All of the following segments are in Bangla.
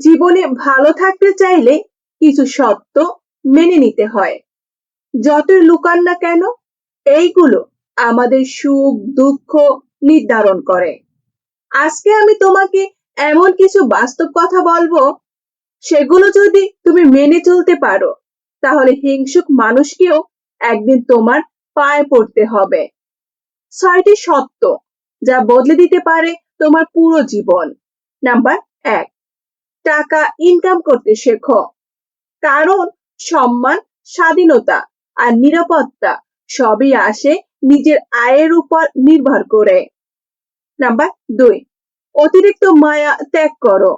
জীবনে ভালো থাকতে চাইলে কিছু সত্য মেনে নিতে হয়। যতই লুকান না কেন, এইগুলো আমাদের সুখ, দুঃখ নির্ধারণ করে। আজকে আমি তোমাকে এমন কিছু বাস্তব কথা বলব, সেগুলো যদি তুমি মেনে চলতে পারো, তাহলে হিংসুক মানুষকেও একদিন তোমার পায়ে পড়তে হবে। ছয়টি সত্য যা বদলে দিতে পারে তোমার পুরো জীবন। নাম্বার এক টাকা ইনকাম করতে শেখো। কারণ সম্মান, স্বাধীনতা আর নিরাপত্তা সবই আসে নিজের আয়ের উপর নির্ভর করে। নাম্বার দুই, অতিরিক্ত মায়া ত্যাগ করো।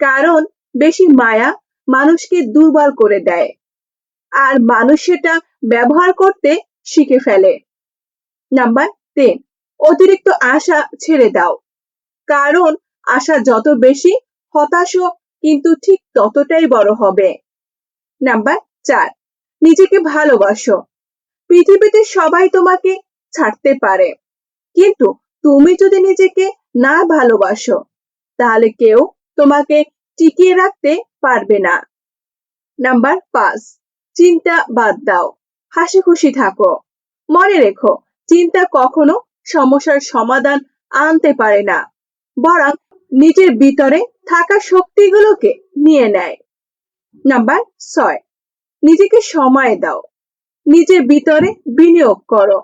কারণ বেশি মায়া মানুষকে দুর্বল করে দেয় আর মানুষ সেটা ব্যবহার করতে শিখে ফেলে। নাম্বার তিন, অতিরিক্ত আশা ছেড়ে দাও। কারণ আশা যত বেশি হতাশও কিন্তু ঠিক ততটাই বড় হবে। নাম্বার চার, নিজেকে ভালোবাসো। পৃথিবীতে সবাই তোমাকে ছাড়তে পারে, কিন্তু তুমি যদি নিজেকে না ভালোবাসো, তাহলে কেউ তোমাকে টিকিয়ে রাখতে পারবে না। নাম্বার পাঁচ, চিন্তা বাদ দাও হাসি খুশি থাকো। মনে রেখো, চিন্তা কখনো সমস্যার সমাধান আনতে পারে না, বরং নিজের ভিতরে থাকা শক্তিগুলোকে নিয়ে নেয়। নাম্বার ছয়, নিজেকে সময় দাও। নিজের ভিতরে বিনিয়োগ করো।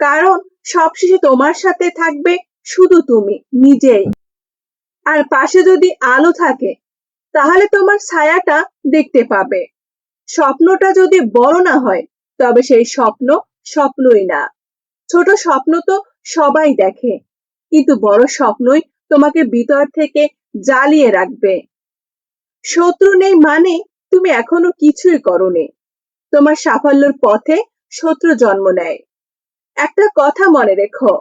কারণ সবশেষে তোমার সাথে থাকবে শুধু তুমি নিজেই। আর পাশে যদি আলো থাকে, তাহলে তোমার ছায়াটা দেখতে পাবে। স্বপ্নটা যদি বড় না হয়, তবে সেই স্বপ্ন স্বপ্নই না। ছোট স্বপ্ন তো সবাই দেখে, কিন্তু বড় স্বপ্নই তোমাকে ভিতর থেকে জ্বালিয়ে রাখবে। শত্রু নেই মানে তুমি এখনও কিছুই করনি। তোমার সাফল্যের পথে শত্রু জন্ম নেয়। একটা কথা মনে রেখো,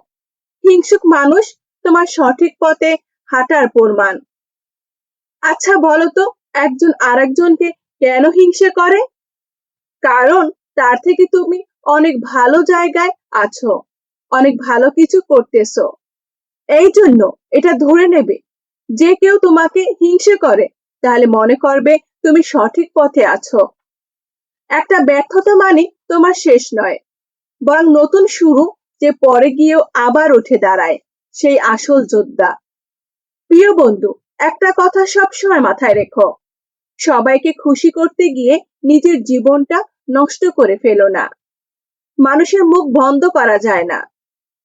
হিংসুক মানুষ তোমার সঠিক পথে হাঁটার প্রমাণ। আচ্ছা বলো তো, একজন আরেকজনকে কেন হিংসে করে? কারণ তার থেকে তুমি অনেক ভালো জায়গায় আছো, অনেক ভালো কিছু করতেছো। এই জন্য এটা ধরে নেবে। যে কেউ তোমাকে হিংসে করে, তাহলে মনে করবে তুমি সঠিক পথে আছো। একটা ব্যর্থতা মানে তোমার শেষ নয়, বরং নতুন শুরু যে পরে গিয়েও আবার উঠে দাঁড়ায়, সেই আসল যোদ্ধা। প্রিয় বন্ধু, একটা কথা সবসময় মাথায় রেখো। সবাইকে খুশি করতে গিয়ে নিজের জীবনটা নষ্ট করে ফেলো না। মানুষের মুখ বন্ধ করা যায় না।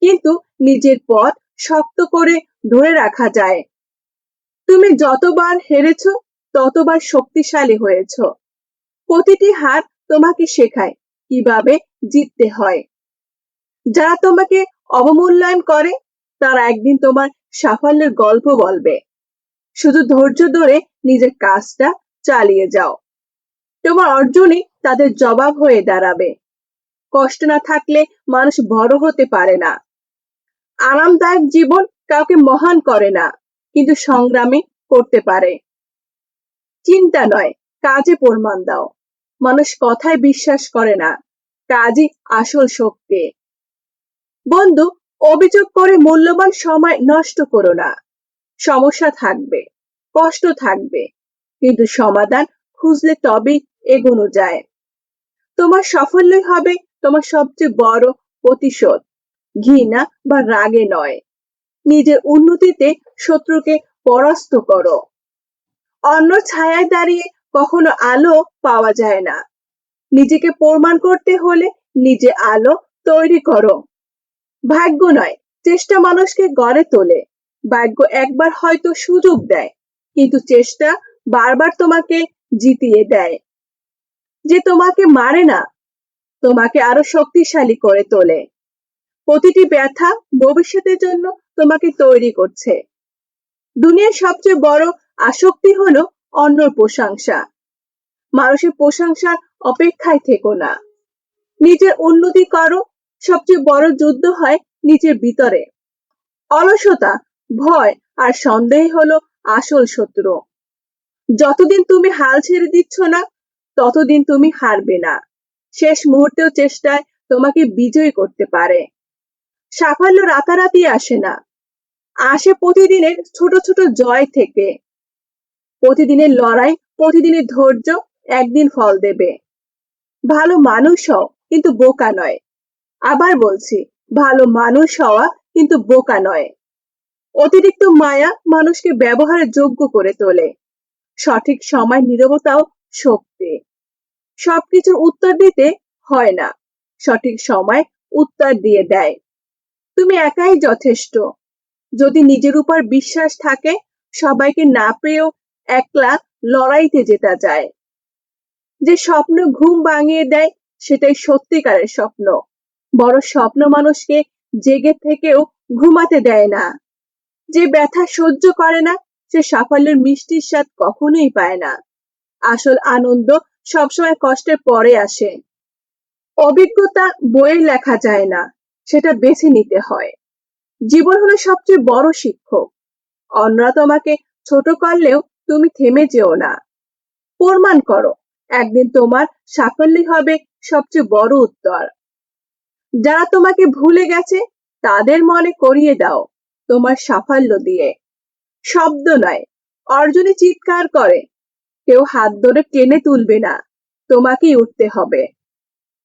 কিন্তু নিজের পথ শক্ত করে ধরে রাখা যায়। তুমি যতবার হেরেছ, ততবার শক্তিশালী হয়েছ। প্রতিটি হার তোমাকে শেখায় কীভাবে জিততে হয়। যারা তোমাকে অবমূল্যায়ন করে, তারা একদিন তোমার সাফল্যের গল্প বলবে। শুধু ধৈর্য ধরে নিজের কাজটা চালিয়ে যাও। তোমার অর্জনই তাদের জবাব হয়ে দাঁড়াবে। কষ্ট না থাকলে মানুষ বড় হতে পারে না। আরামদায়ক জীবন কাউকে মহান করে না, কিন্তু সংগ্রামে করতে পারে। চিন্তা নয়, কাজে প্রমাণ দাও। মানুষ কথায় বিশ্বাস করে না, কাজই আসল শক্তি। বন্ধু, অভিযোগ করে মূল্যবান সময় নষ্ট করো না। সমস্যা থাকবে, কষ্ট থাকবে, কিন্তু সমাধান খুঁজলে তবেই এগোনো যায়। তোমার সাফল্যই হবে তোমার সবচেয়ে বড় প্রতিশোধ। ঘৃণা বা রাগে নয়। নিজের উন্নতিতে শত্রুকে পরাস্ত করো। অন্য ছায়ায় দাঁড়িয়ে কখনো আলো পাওয়া যায় না। নিজেকে প্রমাণ করতে হলে নিজে আলো তৈরি করো। ভাগ্য নয়, চেষ্টা মানুষকে গড়ে তোলে। ভাগ্য একবার হয়তো সুযোগ দেয়, কিন্তু চেষ্টা বারবার তোমাকে জিতিয়ে দেয়। যে তোমাকে মারে না, তোমাকে আরও শক্তিশালী করে তোলে। প্রতিটি ব্যথা ভবিষ্যতের জন্য তোমাকে তৈরি করছে। দুনিয়ার সবচেয়ে বড় আসক্তি হলো অন্যর প্রশংসা। মানুষের প্রশংসার অপেক্ষায় থেকো না। নিজের উন্নতি করো, সবচেয়ে বড় যুদ্ধ হয় নিজের ভিতরে। অলসতা, ভয় আর সন্দেহ হলো আসল শত্রু। যতদিন তুমি হাল ছেড়ে দিচ্ছ না, ততদিন তুমি হারবে না। শেষ মুহূর্তেও চেষ্টায় তোমাকে বিজয়ী করতে পারে। সাফল্য রাতারাতি আসে না। আসে প্রতিদিনের ছোট ছোট জয় থেকে। প্রতিদিনের লড়াই, প্রতিদিনের ধৈর্য একদিন ফল দেবে। ভালো মানুষ হও, কিন্তু বোকা নয়। আবার বলছি, ভালো মানুষ হওয়া কিন্তু বোকা নয়। অতিরিক্ত মায়া মানুষকে ব্যবহারের যোগ্য করে তোলে। সঠিক সময়, নীরবতাও শক্তি। সবকিছুর উত্তর দিতে হয় না। সঠিক সময় উত্তর দিয়ে দেয়। তুমি একাই যথেষ্ট। যদি নিজের উপর বিশ্বাস থাকে, সবাইকে না পেয়েও একলা লড়াইতে জেতা যায় যে স্বপ্ন ঘুম ভাঙিয়ে দেয়, সেটাই সত্যিকারের স্বপ্ন। বড় স্বপ্ন মানুষকে জেগে থেকেও ঘুমাতে দেয় না। যে ব্যথা সহ্য করে না, সে সাফল্যের মিষ্টির স্বাদ কখনোই পায় না। আসল আনন্দ সবসময় কষ্টের পরে আসে। অভিজ্ঞতা বইয়ে লেখা যায় না। সেটা বেছে নিতে হয়। জীবন হলো সবচেয়ে বড় শিক্ষক। অন্যরা তোমাকে ছোট করলেও তুমি থেমে যেও না। প্রমাণ করো, একদিন তোমার সাফল্যই হবে সবচেয়ে বড় উত্তর। যারা তোমাকে ভুলে গেছে, তাদের মনে করিয়ে দাও তোমার সাফল্য দিয়ে। শব্দ নয়, অর্জনে চিৎকার করে। কেউ হাত ধরে টেনে তুলবে না, তোমাকেই উঠতে হবে।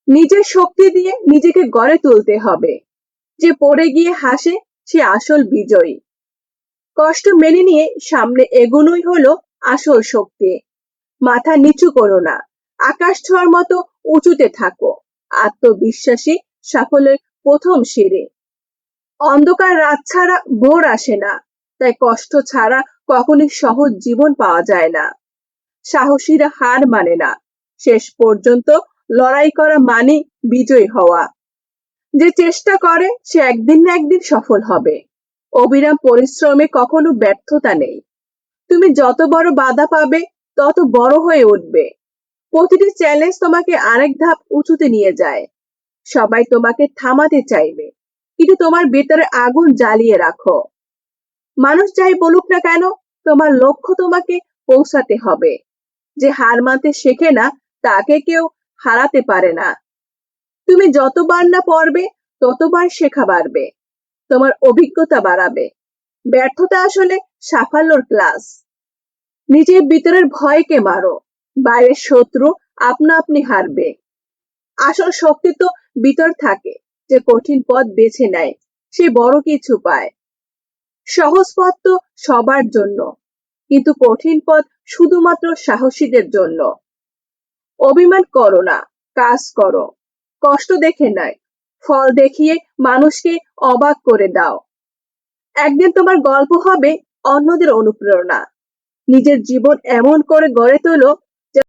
নিজের শক্তি দিয়ে নিজেকে গড়ে তুলতে হবে। যে পড়ে গিয়ে হাসে, সে আসল বিজয়ী। কষ্ট মেনে নিয়ে সামনে এগোনোই হলো আসল শক্তি। মাথা নিচু করো না। আকাশ ছোঁয়ার মতো উঁচুতে থাকো। আত্মবিশ্বাসী সাফল্যের প্রথম সিঁড়ি। অন্ধকার রাত ছাড়া ভোর আসে না। তাই কষ্ট ছাড়া কখনই সহজ জীবন পাওয়া যায় না। সাহসীরা হার মানে না। শেষ পর্যন্ত লড়াই করা মানে বিজয়ী হওয়া। যে চেষ্টা করে, সে একদিন না একদিন সফল হবে। অবিরাম পরিশ্রমে কখনো ব্যর্থতা নেই। তুমি যত বড় বাধা পাবে, তত বড় হয়ে উঠবে। প্রতিটি চ্যালেঞ্জ তোমাকে আরেক ধাপ উঁচুতে নিয়ে যায়। সবাই তোমাকে থামাতে চাইবে, কিন্তু তোমার ভেতরে আগুন জ্বালিয়ে রাখো। মানুষ যাই বলুক না কেন, তোমার লক্ষ্য তোমাকে পৌঁছাতে হবে। যে হার মানতে শেখে না, তাকে কেউ হারাতে পারে না। তুমি যতবার না পড়বে, ততবার শেখা বাড়বে। তোমার অভিজ্ঞতা বাড়াবে। ব্যর্থতা আসলে সাফল্যর ক্লাস নিজের ভিতরের ভয়কে মারো। বাইরের শত্রু আপনা আপনি হারবে। আসল শক্তি তো ভিতর থাকে, যে কঠিন পথ বেছে নেয়, সে বড় কিছু পায়। সহজ পথ তো সবার জন্য, কিন্তু কঠিন পথ শুধুমাত্র সাহসীদের জন্য। অভিমান করো না, কাজ করো। কষ্ট দেখে নয় ফল দেখিয়ে মানুষকে অবাক করে দাও। একদিন তোমার গল্প হবে অন্যদের অনুপ্রেরণা। নিজের জীবন এমন করে গড়ে তোলো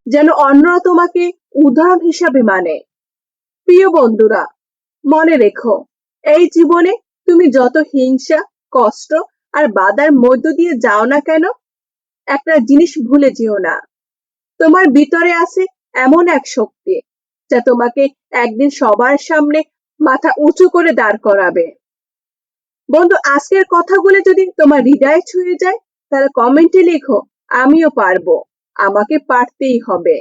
যেন অন্যরা তোমাকে উদাহরণ হিসাবে মানে। প্রিয় বন্ধুরা, মনে রেখো, এই জীবনে তুমি যত হিংসা, কষ্ট আর বাধার মধ্য দিয়ে যাও না কেন, একটা জিনিস ভুলে যেও না। তোমার ভিতরে আছে এমন এক শক্তি যা তোমাকে একদিন সবার সামনে মাথা উঁচু করে দাঁড় করাবে। বন্ধু, আজকের কথাগুলো যদি তোমার হৃদয়ে ছুঁয়ে যায়, তাহলে কমেন্টে লেখো, আমিও পারব, আমাকে পারতেই হবে।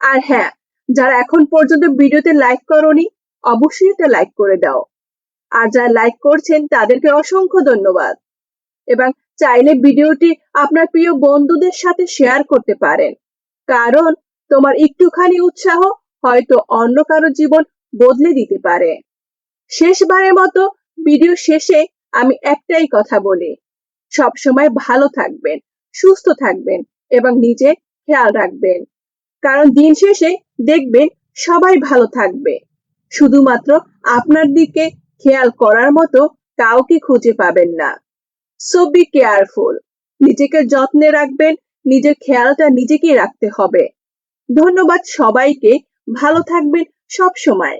আর হ্যাঁ যারা এখন পর্যন্ত ভিডিওতে লাইক করনি, অবশ্যই এটা লাইক করে দাও। আর যারা লাইক করছেন, তাদেরকে অসংখ্য ধন্যবাদ। এবং চাইলে ভিডিওটি আপনার প্রিয় বন্ধুদের সাথে শেয়ার করতে পারেন। কারণ তোমার একটুখানি উৎসাহ হয়তো অন্য কারও জীবন বদলে দিতে পারে। শেষবারের মতো ভিডিও শেষে আমি একটাই কথা বলি। সবসময় ভালো থাকবেন, সুস্থ থাকবেন এবং নিজে খেয়াল রাখবেন। কারণ দিন শেষে দেখবেন সবাই ভালো থাকবে। শুধুমাত্র আপনার দিকে খেয়াল করার মতো কাউকে খুঁজে পাবেন না। সো বি কেয়ারফুল নিজেকে যত্নে রাখবেন, নিজের খেয়ালটা নিজেকেই রাখতে হবে। ধন্যবাদ সবাইকে ভালো থাকবেন সব সময়।